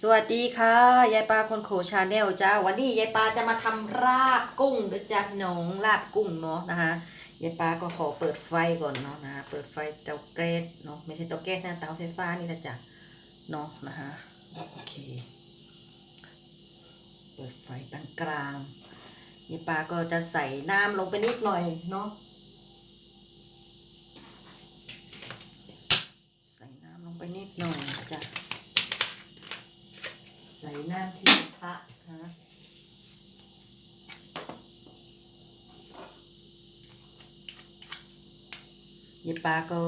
สวัสดีค่ะ ยายปลาคนโขชาแนลจ้า วันนี้ยายปลาจะมาทำราบกุ้งเด้อจ้าหนองลาบกุ้งเนาะนะคะยายปลาก็ขอเปิดไฟก่อนเนาะนะคะเปิดไฟเตาแก๊สเนาะไม่ใช่เตาแก๊สนะเตาไฟฟ้านี่นะจ้ะเนาะนะคะโอเค เปิดไฟตั้งกลางยายปลาก็จะใส่น้ำลงไปนิดหน่อยเนาะใส่น้ำลงไปนิดหน่อยจ้ะ น้ำที่กระทะนะยายปลาก็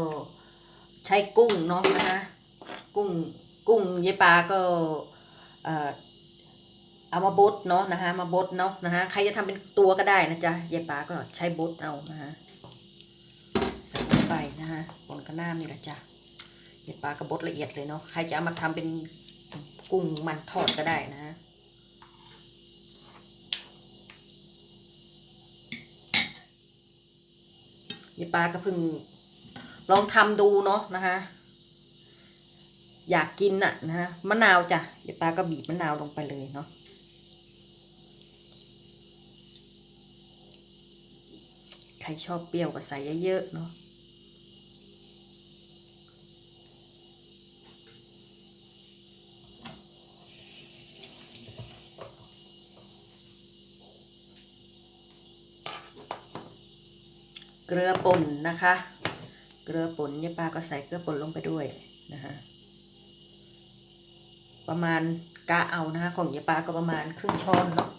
ใช้กุ้งเนาะนะคะกุ้งกุ้งยายปลาก็เอ่อเอามาบดเนาะนะคะมาบดเนาะนะคะใครจะทำเป็นตัวก็ได้นะจ๊ะยายปลาก็ใช้บดเอานะคะใส่ลงไปนะคะบนกระน้ำนี่แหละจ้ะยายปลาก็บดละเอียดเลยเนาะใครจะเอามาทำเป็น กุ้งมันทอดก็ได้นะ ยายปลาก็เพิ่งลองทำดูเนาะนะคะอยากกินน่ะนะฮะมะนาวจ้ะยายปลาก็บีบมะนาวลงไปเลยเนาะใครชอบเปรี้ยวก็ใส่เยอะๆเนาะ เกลือป่นนะคะ เกลือป่นยายปลาก็ใส่เกลือป่นลงไปด้วยนะคะประมาณกะเอานะคะของยายปลาก็ประมาณครึ่งช้อนเนาะ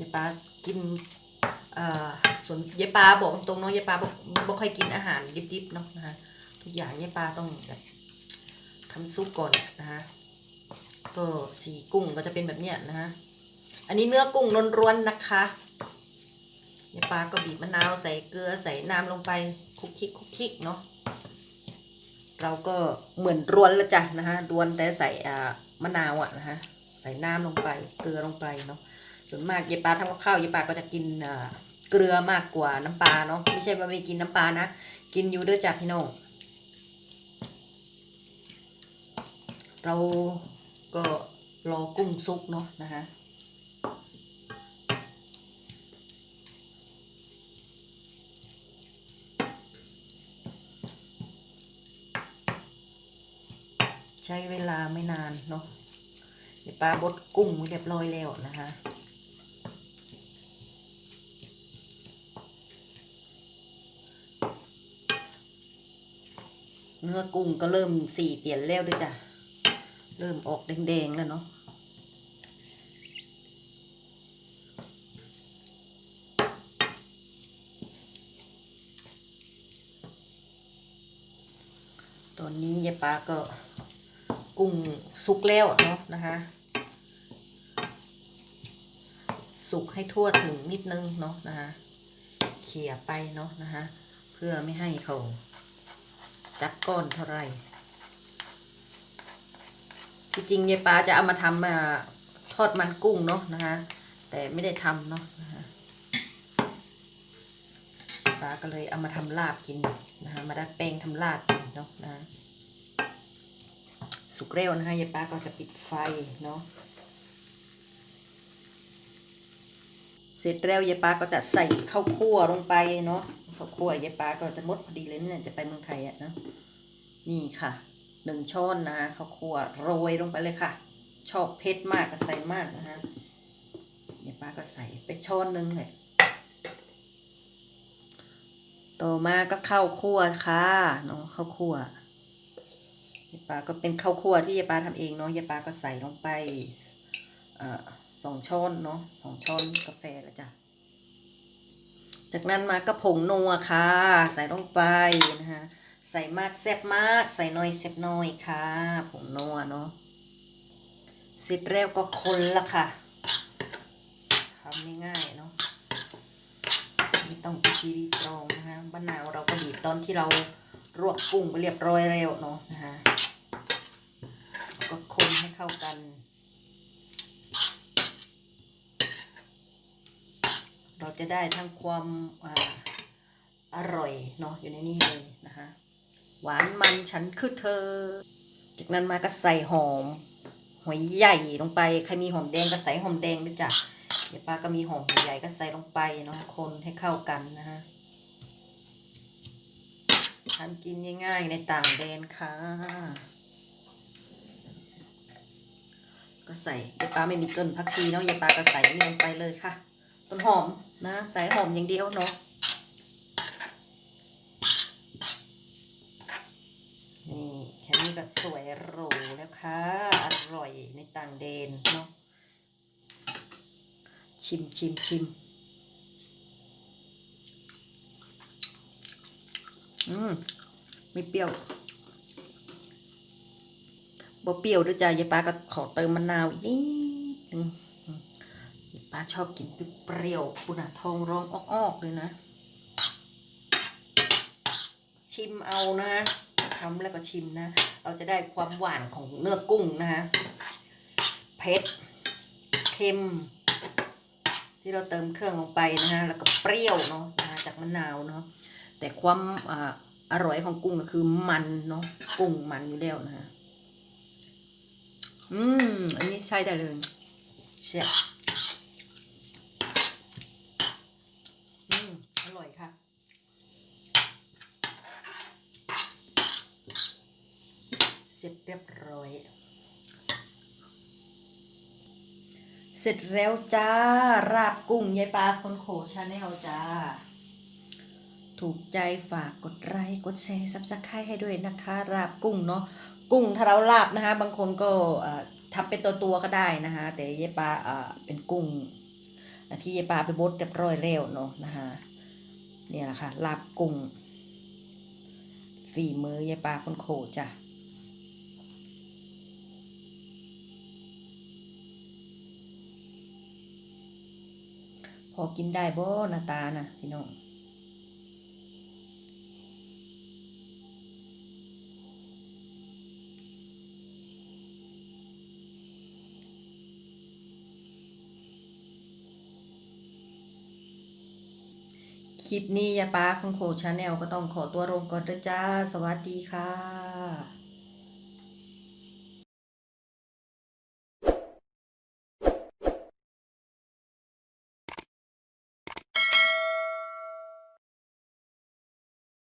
ยายปลากินเอ่อส่วนยายปลาบอกตรงเนาะยายปลาบอกบ่ค่อยกินอาหารดิบๆเนาะนะคะทุกอย่างยายปลาต้องแบบทำซุปก่อนนะคะ ก็สีกุ้งก็จะเป็นแบบเนี้ยนะฮะอันนี้เนื้อกุ้งร้วนๆนะคะยายปลาก็บีบมะนาวใส่เกลือใส่น้ำลงไปคลุกคลิกคุกคิกเนาะเราก็เหมือนรวนละจ้ะนะฮะรวนแต่ใส่อ่ามะนาวอะนะฮะใส่น้ำลงไปเกลือลงไปเนาะส่วนมากยายปลาทำกับข้าวยายปลาก็จะกินเกลือมากกว่าน้ำปลาเนาะไม่ใช่ว่าไม่กินน้ำปลานะกินอยู่เด้วยจ้ะพี่น้องเรา ก็รอกุ้งซุกเนาะนะคะใช้เวลาไม่นานเนาะเดี๋ยวปลาบดกุ้งเรียบร้อยแล้วนะคะเนื้อกุ้งก็เริ่มสีเปลี่ยนแล้วด้วยจ้ะ เริ่มออกแดงๆแล้วเนาะตอนนี้ยายปลาก็กุ้งสุกแล้วเนาะนะคะ สุกให้ทั่วถึงนิดนึงเนาะนะคะเขี่ยไปเนาะนะคะ เพื่อไม่ให้เขาจับก้อนเท่าไหร่ จริงยายปาจะเอามาทำมาทอดมันกุ้งเนาะนะคะ แต่ไม่ได้ทำเนาะนะคะปลาก็เลยเอามาทำลาบกินนะคะมาได้แป้งทำลาบกินเนาะนะสุกเร็วนะคะยายปลาก็จะปิดไฟเนาะเสร็จแล้วยายปลาก็จะใส่ข้าวคั่วลงไปเนาะข้าวคั่วยายปลาก็จะมดพอดีเลยเนี่ยจะไปเมืองไทยอะเนาะนี่ค่ะ หนึ่งช้อนนะคะข้าวคั่วโรยลงไปเลยค่ะ ชอบเผ็ดมากก็ใส่มากนะคะเดี๋ยวป้าก็ใส่ไปช้อนหนึงเลยต่อมาก็ข้าวคั่วค่ะเนาะข้าวคั่วยายปาก็เป็นข้าวคั่วที่ยายปาทำเองเนาะยายปาก็ใส่ลงไปเอ่อสองช้อนเนาะสองช้อนกาแฟแล้วจ้ะจากนั้นมาก็ผงนัวค่ะ ใส่ลงไปนะคะ ใส่มากแซ่บมาก ใส่น้อยแซ่บน้อยค่ะผงนัวเนาะเสร็จแล้วก็คนละค่ะทำง่ายๆเนาะไม่ต้องซีรีตรองนะคะมะนาวเราก็บีบตอนที่เรารวบกุ้งไปเรียบร้อยแล้วเนาะนะคะก็คนให้เข้ากันเราจะได้ทั้งความอาอร่อยเนาะอยู่ในนี้เลยนะคะ หวานมันฉันคือเธอ จากนั้นมาก็ใส่หอมหอยใหญ่ลงไป ใครมีหอมแดงก็ใส่หอมแดงด้วยจ้ะเดี๋ยวป้าก็มีหอมหัวใหญ่ก็ใส่ลงไปเนาะคนให้เข้ากันนะฮะทำกินง่ายๆในต่างแดนค่ะ ก็ใส่ยายปลาไม่มีต้นผักชีเนาะยายปลาก็ใส่นี่ลงไปเลยค่ะ ต้นหอมนะ ใส่หอมอย่างเดียวเนาะนี่แค่ นี้ก็สวยหรูแล้วค่ะ อร่อยในต่างแดนเนาะ ชิมชิมชิมอืม ไม่เปรี้ยวบ่เปรี้ยวด้วยจ้ะยายปลาก็ขอเติมมะนาวอีกนิดนึงยายปลาชอบกินเปรี้ยวๆคุณอะทองร้องออกๆเลยนะ ชิมเอานะ ทำแล้วก็ชิมนะ เราจะได้ความหวานของเนื้อกุ้งนะฮะเผ็ดเค็ม ที่เราเติมเครื่องลงไปนะฮะแล้วก็เปรี้ยวเนาะมาจากมะนาวเนาะแต่ความออร่อยของกุ้งก็คือมันเนาะกุ้งมันอยู่แล้วนะฮะอืม อันนี้ใช้ได้เลยเชียอืม อร่อยค่ะ เส ร็จเรียบร้อย เสร็จแล้วจ้า ราบกุ้งยายปลาคนโขชาแนลจ้า ถูกใจฝากกดไลค์กดแชร์ซับสไครต์ให้ด้วยนะคะ ราบกุ้งเนาะกุ้งถ้าเราลาบนะคะ บางคนก็ทำเป็นตัวตัวก็ได้นะคะ แต่เยายปลาเป็นกุ้งที่เยายปลาไปบดเรียบร้อยแล้วเนาะนะคะเนี่ยแหละค่ะลาบกุ้งฝีมือยายปลาคนโขจ้ะ พอกินได้บ่หน้าตานะพี่น้องคลิปนี้ยาปาของโคชาแนลก็ต้องขอตัวลงก่อนเด้อจ้า สวัสดีค่ะ